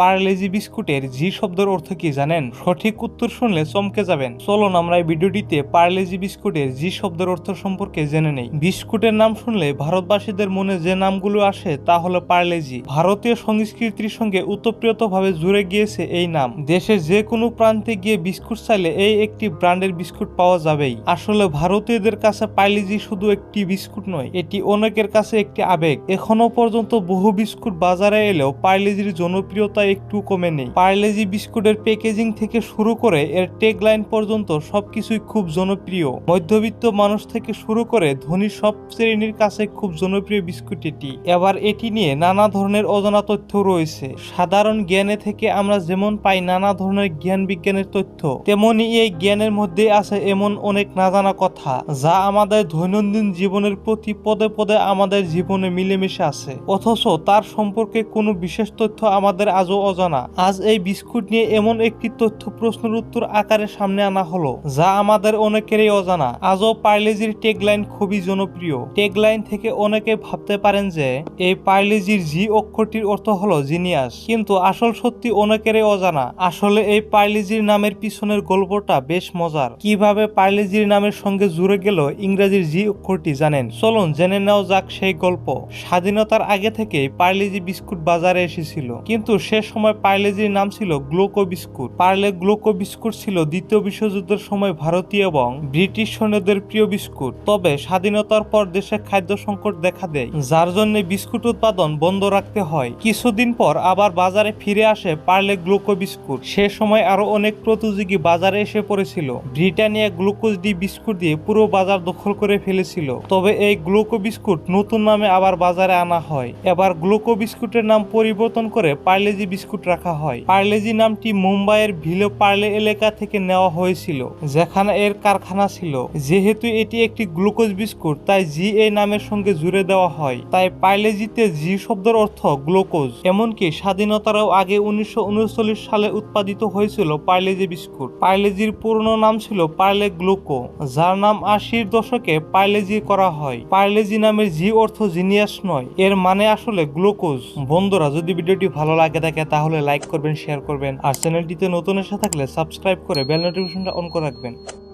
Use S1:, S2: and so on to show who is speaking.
S1: পার্লেজি বিস্কুটের জি শব্দের অর্থ কি জানেন? সঠিক উত্তর শুনলে চমকে যাবেন। চলুন আমরা এই ভিডিওটিতে পার্লেজি বিস্কুটের জি শব্দের অর্থ সম্পর্কে জেনে নেই। বিস্কুটের নাম শুনলে ভারতবাসীদের মনে যে নামগুলো আসে তা হলো পার্লেজি। ভারতীয় সংস্কৃতির সঙ্গে উতপ্রিয়তভাবে জুড়ে গিয়েছে এই নাম। দেশের যে কোনো প্রান্তে গিয়ে বিস্কুট চাইলে এই একটি ব্র্যান্ডের বিস্কুট পাওয়া যাবেই। আসলে ভারতীয়দের কাছে পার্লেজি শুধু একটি বিস্কুট নয়, এটি অনেকের কাছে একটি আবেগ। এখনও পর্যন্ত বহু বিস্কুট বাজারে এলেও পার্লেজির জনপ্রিয়তা একটু কমে নেই। পার্লেজি বিস্কুটের প্যাকেজিং থেকে শুরু করে এর টেগ লাইন পর্যন্ত সবকিছুই খুব জনপ্রিয়। মধ্যবিত্ত মানুষ থেকে শুরু করে ধনী সব শ্রেণির কাছে খুব জনপ্রিয় বিস্কুট এটি। এবার এটি নিয়ে নানা ধরনের অজানা তথ্য রয়েছে। সাধারণ জ্ঞানে থেকে আমরা যেমন পাই নানা ধরনের জ্ঞান বিজ্ঞানের তথ্য, তেমনি এই জ্ঞানের মধ্যে আছে এমন অনেক না জানা কথা, যা আমাদের দৈনন্দিন জীবনের প্রতি পদে পদে আমাদের জীবনে মিলেমিশে আছে। অথচ তার সম্পর্কে কোনো বিশেষ তথ্য আমাদের আজও অজানা। আজ এই বিস্কুট নিয়ে এমন একটি তথ্য প্রশ্নের উত্তর আকারে সামনে আনা হলো, যা আমাদের অনেকেরই অজানা। আজও পার্লেজির টেগলাইন খুবই জনপ্রিয়। টেগলাইন থেকে অনেকে ভাবতে পারেন যে, এই পার্লেজির জি অক্ষরটির অর্থ হলো জিনিয়াস। কিন্তু আসল সত্যি অনেকেরই অজানা। আসলে এই পার্লেজির নামের পিছনের গল্পটা বেশ মজার। কীভাবে পার্লেজির নামের সঙ্গে জুড়ে গেল ইংরেজির জি অক্ষরটি জানেন? চলুন জেনে নেওয়া যাক সেই গল্প। স্বাধীনতার আগে থেকেই পার্লেজি বিস্কুট বাজারে এসেছিল। কিন্তু সে সময় পার্লেজির নাম ছিল Gluco biscuit Parle Gluco biscuit ছিল দ্বিতীয় বিশ্বযুদ্ধের সময় ভারতীয় এবং ব্রিটিশ সৈন্যদের প্রিয় বিস্কুট। তবে স্বাধীনতার পর দেশে খাদ্য সংকট দেখা দেয়, যার জন্য বিস্কুট উৎপাদন বন্ধ রাখতে হয়। কিছুদিন পর আবার বাজারে ফিরে আসে পার্লে গ্লুকো বিস্কুট সে সময় আরও অনেক প্রতিযোগী বাজারে এসে পড়েছিল। ব্রিটানিয়া গ্লুকোজ ডি বিস্কুট দিয়ে পুরো বাজার দখল করে ফেলেছিল। তবে এই গ্লুকো বিস্কুট নতুন নামে আবার বাজারে আনা হয়। এবার গ্লুকো বিস্কুটের নাম পরিবর্তন করে পার্লেজি বিস্কুট রাখা হয়। পার্লেজি নামটি মুম্বাইয়ের ভিলো পার্লে এলাকা থেকে নেওয়া হয়েছিল, যেখানে এর কারখানা ছিল। যেহেতু এটি একটি গ্লুকোজ বিস্কুট, তাই জি এই নামের সঙ্গে জুড়ে দেওয়া হয়। তাই পার্লেজিতে জি শব্দের অর্থ গ্লুকোজ। এমনকি স্বাধীনতারও আগে উনিশশো উনচল্লিশ সালে উৎপাদিত হয়েছিল পার্লেজি বিস্কুট। পার্লেজির পুরনো নাম ছিল পার্লে গ্লুকো, যার নাম আশির দশকে পার্লেজি করা হয়। পার্লেজি নামের জি অর্থ জিনিয়াস নয়, এর মানে আসলে গ্লুকোজ। বন্ধুরা, যদি ভিডিওটি ভালো লাগে তাহলে লাইক করবেন শেয়ার করবেন। আর চ্যানেলটিতে নতুন এসে থাকলে সাবস্ক্রাইব করে বেল নোটিফিকেশনটা অন করে রাখবেন।